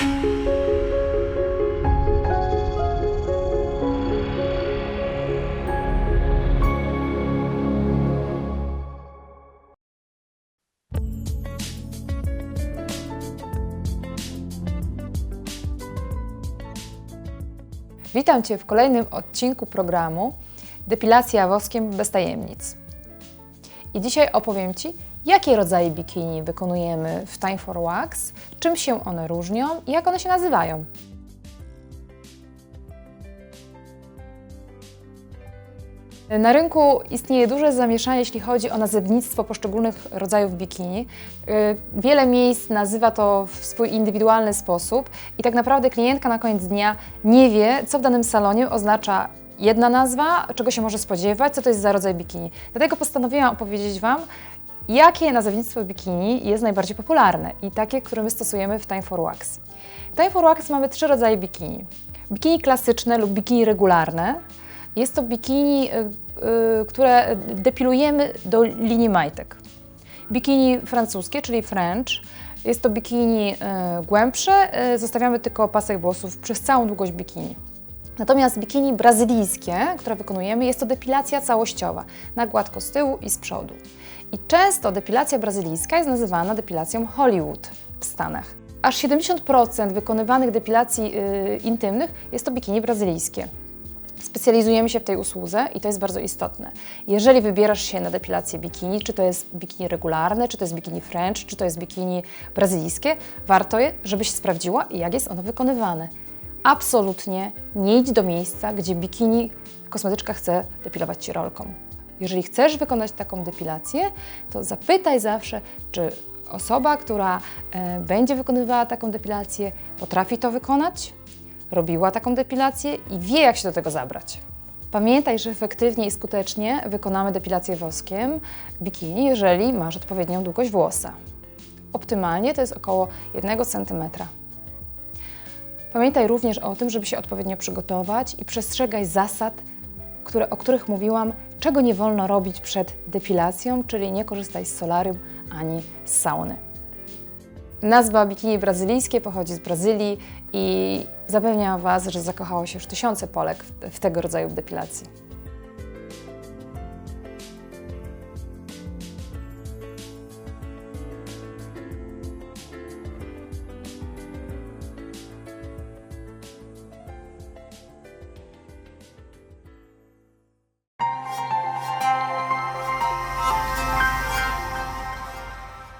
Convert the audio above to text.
Witam Cię w kolejnym odcinku programu Depilacja woskiem bez tajemnic. I dzisiaj opowiem Ci, jakie rodzaje bikini wykonujemy w Time for Wax, czym się one różnią i jak one się nazywają. Na rynku istnieje duże zamieszanie, jeśli chodzi o nazewnictwo poszczególnych rodzajów bikini. Yy, Wiele miejsc nazywa to w swój indywidualny sposób i tak naprawdę klientka na koniec dnia nie wie, co w danym salonie oznacza jedna nazwa, czego się może spodziewać, co to jest za rodzaj bikini. Dlatego postanowiłam opowiedzieć Wam, jakie nazewnictwo bikini jest najbardziej popularne i takie, które my stosujemy w Time for Wax. W Time for Wax mamy trzy rodzaje bikini. Bikini klasyczne lub bikini regularne. Jest to bikini, y, y, które depilujemy do linii majtek. Bikini francuskie, czyli French. Jest to bikini y, głębsze, zostawiamy tylko pasek włosów przez całą długość bikini. Natomiast bikini brazylijskie, które wykonujemy, jest to depilacja całościowa, na gładko z tyłu i z przodu. I często depilacja brazylijska jest nazywana depilacją Hollywood w Stanach. Aż 70% wykonywanych depilacji y, intymnych jest to bikini brazylijskie. Specjalizujemy się w tej usłudze i to jest bardzo istotne. Jeżeli wybierasz się na depilację bikini, czy to jest bikini regularne, czy to jest bikini French, czy to jest bikini brazylijskie, warto je, żebyś sprawdziła, jak jest ono wykonywane. Absolutnie nie idź do miejsca, gdzie bikini kosmetyczka chce depilować Ci rolką. Jeżeli chcesz wykonać taką depilację, to zapytaj zawsze, czy osoba, która e, będzie wykonywała taką depilację, potrafi to wykonać, robiła taką depilację i wie, jak się do tego zabrać. Pamiętaj, że efektywnie i skutecznie wykonamy depilację woskiem bikini, jeżeli masz odpowiednią długość włosa. Optymalnie to jest około 1 cm. Pamiętaj również o tym, żeby się odpowiednio przygotować i przestrzegaj zasad, które, o których mówiłam, czego nie wolno robić przed depilacją, czyli nie korzystaj z solarium ani z sauny. Nazwa bikini brazylijskie pochodzi z Brazylii i zapewniam Was, że zakochało się już tysiące Polek w, w tego rodzaju depilacji.